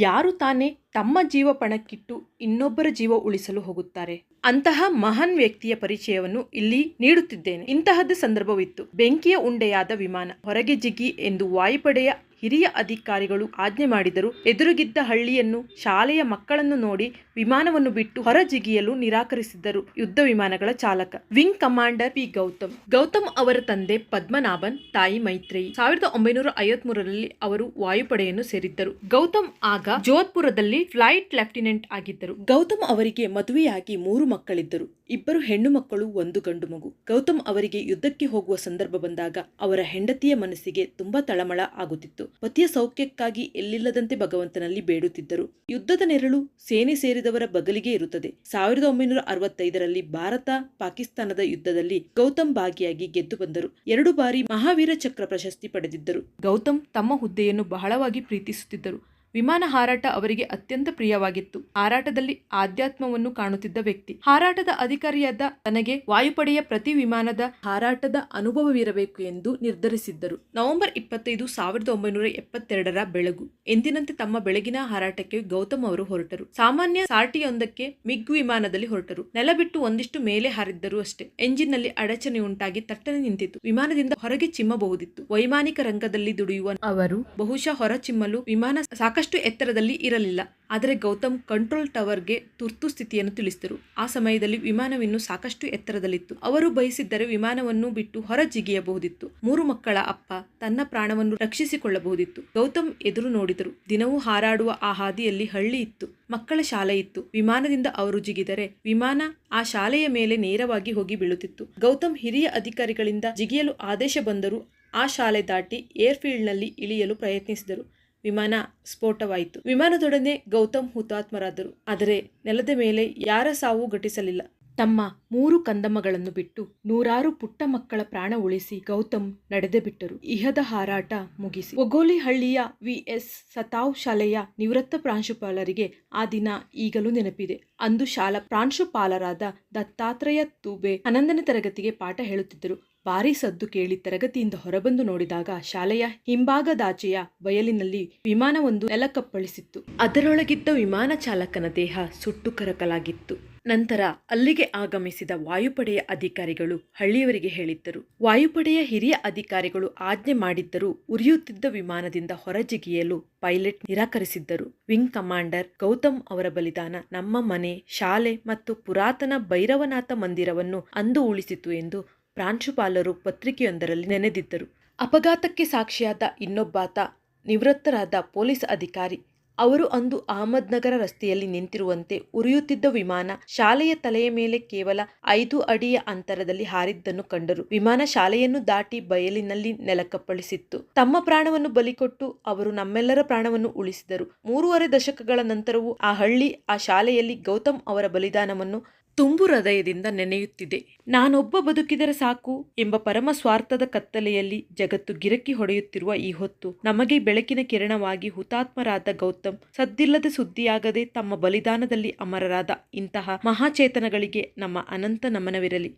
ಯಾರು ತಾನೇ ತಮ್ಮ ಜೀವ ಪಣಕ್ಕಿಟ್ಟು ಇನ್ನೊಬ್ಬರ ಜೀವ ಉಳಿಸಲು ಹೋಗುತ್ತಾರೆ? ಅಂತಹ ಮಹಾನ್ ವ್ಯಕ್ತಿಯ ಪರಿಚಯವನ್ನು ಇಲ್ಲಿ ನೀಡುತ್ತಿದ್ದೇನೆ. ಇಂತಹದ್ದು ಸಂದರ್ಭವಿತ್ತು. ಬೆಂಕಿಯ ಉಂಡೆಯಾದ ವಿಮಾನ ಹೊರಗೆ ಜಿಗಿ ಎಂದು ವಾಯುಪಡೆಯ ಹಿರಿಯ ಅಧಿಕಾರಿಗಳು ಆಜ್ಞೆ ಮಾಡಿದರು. ಎದುರುಗಿದ್ದ ಹಳ್ಳಿಯನ್ನು ಶಾಲೆಯ ಮಕ್ಕಳನ್ನು ನೋಡಿ ವಿಮಾನವನ್ನು ಬಿಟ್ಟು ಹೊರ ಜಿಗಿಯಲು ನಿರಾಕರಿಸಿದ್ದರು ಯುದ್ಧ ವಿಮಾನಗಳ ಚಾಲಕ. Wing commander P. Gautam. Gautam ಅವರ ತಂದೆ ಪದ್ಮನಾಭನ್, ತಾಯಿ ಮೈತ್ರೇಯಿ. ಸಾವಿರದ ಒಂಬೈನೂರ ಐವತ್ಮೂರರಲ್ಲಿ ಅವರು ವಾಯುಪಡೆಯನ್ನು ಸೇರಿದ್ದರು. ಗೌತಮ್ ಆಗ ಜೋಧ್ಪುರದಲ್ಲಿ ಫ್ಲೈಟ್ ಲೆಫ್ಟಿನೆಂಟ್ ಆಗಿದ್ದರು. ಗೌತಮ್ ಅವರಿಗೆ ಮದುವೆಯಾಗಿ ಮೂರು ಮಕ್ಕಳಿದ್ದರು. ಇಬ್ಬರು ಹೆಣ್ಣು ಮಕ್ಕಳು, ಒಂದು ಗಂಡು ಮಗು. ಗೌತಮ್ ಅವರಿಗೆ ಯುದ್ಧಕ್ಕೆ ಹೋಗುವ ಸಂದರ್ಭ ಬಂದಾಗ ಅವರ ಹೆಂಡತಿಯ ಮನಸ್ಸಿಗೆ ತುಂಬಾ ತಳಮಳ ಆಗುತ್ತಿತ್ತು. ಪತಿಯ ಸೌಖ್ಯಕ್ಕಾಗಿ ಎಲ್ಲಿಲ್ಲದಂತೆ ಭಗವಂತನಲ್ಲಿ ಬೇಡುತ್ತಿದ್ದರು. ಯುದ್ಧದ ನೆರಳು ಸೇನೆ ಸೇರಿದವರ ಬಗಲಿಗೆ ಇರುತ್ತದೆ. ಸಾವಿರದ ಒಂಬೈನೂರ ಅರವತ್ತೈದರಲ್ಲಿ ಭಾರತ ಪಾಕಿಸ್ತಾನದ ಯುದ್ಧದಲ್ಲಿ ಗೌತಮ್ ಭಾಗಿಯಾಗಿ ಗೆದ್ದು ಬಂದರು. ಎರಡು ಬಾರಿ ಮಹಾವೀರ ಚಕ್ರ ಪ್ರಶಸ್ತಿ ಪಡೆದಿದ್ದರು. ಗೌತಮ್ ತಮ್ಮ ಹುದ್ದೆಯನ್ನು ಬಹಳವಾಗಿ ಪ್ರೀತಿಸುತ್ತಿದ್ದರು. ವಿಮಾನ ಹಾರಾಟ ಅವರಿಗೆ ಅತ್ಯಂತ ಪ್ರಿಯವಾಗಿತ್ತು. ಹಾರಾಟದಲ್ಲಿ ಆಧ್ಯಾತ್ಮವನ್ನು ಕಾಣುತ್ತಿದ್ದ ವ್ಯಕ್ತಿ. ಹಾರಾಟದ ಅಧಿಕಾರಿಯಾದ ತನಗೆ ವಾಯುಪಡೆಯ ಪ್ರತಿ ವಿಮಾನದ ಹಾರಾಟದ ಅನುಭವವಿರಬೇಕು ಎಂದು ನಿರ್ಧರಿಸಿದ್ದರು. ನವೆಂಬರ್ ಇಪ್ಪತ್ತೈದು, ಸಾವಿರದ ಒಂಬೈನೂರ ಎಪ್ಪತ್ತೆರಡರ ಬೆಳಗು. ಎಂದಿನಂತೆ ತಮ್ಮ ಬೆಳಗಿನ ಹಾರಾಟಕ್ಕೆ ಗೌತಮ್ ಅವರು ಹೊರಟರು. ಸಾಮಾನ್ಯ ಸಾರ್ಟಿಯೊಂದಕ್ಕೆ ಮಿಗ್ ವಿಮಾನದಲ್ಲಿ ಹೊರಟರು. ನೆಲ ಬಿಟ್ಟು ಒಂದಿಷ್ಟು ಮೇಲೆ ಹಾರಿದ್ದರು ಅಷ್ಟೇ. ಎಂಜಿನ್ನಲ್ಲಿ ಅಡಚಣೆ ಉಂಟಾಗಿ ತಟ್ಟನೆ ನಿಂತಿತು ವಿಮಾನದಿಂದ ಹೊರಗೆ ಚಿಮ್ಮಬಹುದಿತ್ತು. ವೈಮಾನಿಕ ರಂಗದಲ್ಲಿ ದುಡಿಯುವ ಅವರು ಬಹುಶಃ ಹೊರ ಚಿಮ್ಮಲು ವಿಮಾನ ಸಾಕಷ್ಟು ಎತ್ತರದಲ್ಲಿ ಇರಲಿಲ್ಲ. ಆದರೆ ಗೌತಮ್ ಕಂಟ್ರೋಲ್ ಟವರ್ಗೆ ತುರ್ತು ಸ್ಥಿತಿಯನ್ನು ತಿಳಿಸಿದರು. ಆ ಸಮಯದಲ್ಲಿ ವಿಮಾನವಿನ್ನು ಸಾಕಷ್ಟು ಎತ್ತರದಲ್ಲಿತ್ತು. ಅವರು ಬಯಸಿದ್ದರೆ ವಿಮಾನವನ್ನು ಬಿಟ್ಟು ಹೊರ ಜಿಗಿಯಬಹುದಿತ್ತು ಮೂರು ಮಕ್ಕಳ ಅಪ್ಪ ತನ್ನ ಪ್ರಾಣವನ್ನು ರಕ್ಷಿಸಿಕೊಳ್ಳಬಹುದಿತ್ತು. ಗೌತಮ್ ಎದುರು ನೋಡಿದರು. ದಿನವೂ ಹಾರಾಡುವ ಆ ಹಾದಿಯಲ್ಲಿ ಹಳ್ಳಿ ಇತ್ತು. ಮಕ್ಕಳ ಶಾಲೆ ಇತ್ತು. ವಿಮಾನದಿಂದ ಅವರು ಜಿಗಿದರೆ ವಿಮಾನ ಆ ಶಾಲೆಯ ಮೇಲೆ ನೇರವಾಗಿ ಹೋಗಿ ಬೀಳುತ್ತಿತ್ತು. ಗೌತಮ್ ಹಿರಿಯ ಅಧಿಕಾರಿಗಳಿಂದ ಜಿಗಿಯಲು ಆದೇಶ ಬಂದರೂ ಆ ಶಾಲೆ ದಾಟಿ ಏರ್ಫೀಲ್ಡ್ನಲ್ಲಿ ಇಳಿಯಲು ಪ್ರಯತ್ನಿಸಿದರು. ವಿಮಾನ ಸ್ಫೋಟವಾಯಿತು. ವಿಮಾನದೊಡನೆ ಗೌತಮ್ ಹುತಾತ್ಮರಾದರು. ಆದರೆ ನೆಲದ ಮೇಲೆ ಯಾರ ಸಾವು ಘಟಿಸಲಿಲ್ಲ. ತಮ್ಮ ಮೂರು ಕಂದಮ್ಮಗಳನ್ನು ಬಿಟ್ಟು ನೂರಾರು ಪುಟ್ಟ ಮಕ್ಕಳ ಪ್ರಾಣ ಉಳಿಸಿ ಗೌತಮ್ ನಡೆದೇ ಬಿಟ್ಟರು. ಇಹದ ಹಾರಾಟ ಮುಗಿಸಿ. ಒಗೋಲಿ ಹಳ್ಳಿಯ ವಿಎಸ್ ಸತಾವ್ ಶಾಲೆಯ ನಿವೃತ್ತ ಪ್ರಾಂಶುಪಾಲರಿಗೆ ಆ ದಿನ ಈಗಲೂ ನೆನಪಿದೆ. ಅಂದು ಶಾಲಾ ಪ್ರಾಂಶುಪಾಲರಾದ ದತ್ತಾತ್ರೇಯ ತೂಬೆ ಹನ್ನೊಂದನೇ ತರಗತಿಗೆ ಪಾಠ ಹೇಳುತ್ತಿದ್ದರು. ಭಾರೀ ಸದ್ದು ಕೇಳಿ ತರಗತಿಯಿಂದ ಹೊರಬಂದು ನೋಡಿದಾಗ ಶಾಲೆಯ ಹಿಂಭಾಗದಾಚೆಯ ಬಯಲಿನಲ್ಲಿ ವಿಮಾನವೊಂದು ನೆಲಕಪ್ಪಳಿಸಿತ್ತು. ಅದರೊಳಗಿದ್ದ ವಿಮಾನ ಚಾಲಕನ ದೇಹ ಸುಟ್ಟು ಕರಕಲಾಗಿತ್ತು. ನಂತರ ಅಲ್ಲಿಗೆ ಆಗಮಿಸಿದ ವಾಯುಪಡೆಯ ಅಧಿಕಾರಿಗಳು ಹಳ್ಳಿಯವರಿಗೆ ಹೇಳಿದ್ದರು. ವಾಯುಪಡೆಯ ಹಿರಿಯ ಅಧಿಕಾರಿಗಳು ಆಜ್ಞೆ ಮಾಡಿದ್ದರೂ ಉರಿಯುತ್ತಿದ್ದ ವಿಮಾನದಿಂದ ಹೊರಜಿಗಿಯಲು ಪೈಲಟ್ ನಿರಾಕರಿಸಿದ್ದರು. ವಿಂಗ್ ಕಮಾಂಡರ್ ಗೌತಮ್ ಅವರ ಬಲಿದಾನ ನಮ್ಮ ಮನೆ, ಶಾಲೆ ಮತ್ತು ಪುರಾತನ ಭೈರವನಾಥ ಮಂದಿರವನ್ನು ಅಂದು ಉಳಿಸಿತು ಎಂದು ಪ್ರಾಂಶುಪಾಲರು ಪತ್ರಿಕೆಯೊಂದರಲ್ಲಿ ನೆನೆದಿದ್ದರು. ಅಪಘಾತಕ್ಕೆ ಸಾಕ್ಷಿಯಾದ ಇನ್ನೊಬ್ಬಾತ, ನಿವೃತ್ತರಾದ ಪೊಲೀಸ್ ಅಧಿಕಾರಿ. ಅವರು ಅಂದು ಅಹಮದ್ನಗರ ರಸ್ತೆಯಲ್ಲಿ ನಿಂತಿರುವಂತೆ ಉರಿಯುತ್ತಿದ್ದ ವಿಮಾನ ಶಾಲೆಯ ತಲೆಯ ಮೇಲೆ ಕೇವಲ ಐದು ಅಡಿಯ ಅಂತರದಲ್ಲಿ ಹಾರಿದ್ದನ್ನು ಕಂಡರು. ವಿಮಾನ ಶಾಲೆಯನ್ನು ದಾಟಿ ಬಯಲಿನಲ್ಲಿ ನೆಲಕಪ್ಪಳಿಸಿತ್ತು. ತಮ್ಮ ಪ್ರಾಣವನ್ನು ಬಲಿಕೊಟ್ಟು ಅವರು ನಮ್ಮೆಲ್ಲರ ಪ್ರಾಣವನ್ನು ಉಳಿಸಿದರು. ಮೂರುವರೆ ದಶಕಗಳ ನಂತರವೂ ಆ ಹಳ್ಳಿ, ಆ ಶಾಲೆಯಲ್ಲಿ ಗೌತಮ್ ಅವರ ಬಲಿದಾನವನ್ನು ತುಂಬು ಹೃದಯದಿಂದ ನೆನೆಯುತ್ತಿದೆ. ನಾನೊಬ್ಬ ಬದುಕಿದರೆ ಸಾಕು ಎಂಬ ಪರಮ ಸ್ವಾರ್ಥದ ಕತ್ತಲೆಯಲ್ಲಿ ಜಗತ್ತು ಗಿರಕಿ ಹೊಡೆಯುತ್ತಿರುವ ಈ ಹೊತ್ತು ನಮಗೆ ಬೆಳಕಿನ ಕಿರಣವಾಗಿ ಹುತಾತ್ಮರಾದ ಗೌತಮ್ ಸದ್ದಿಲ್ಲದೆ ಸುದ್ದಿಯಾಗದೆ ತಮ್ಮ ಬಲಿದಾನದಲ್ಲಿ ಅಮರರಾದ ಇಂತಹ ಮಹಾಚೇತನಗಳಿಗೆ ನಮ್ಮ ಅನಂತ ನಮನವಿರಲಿ.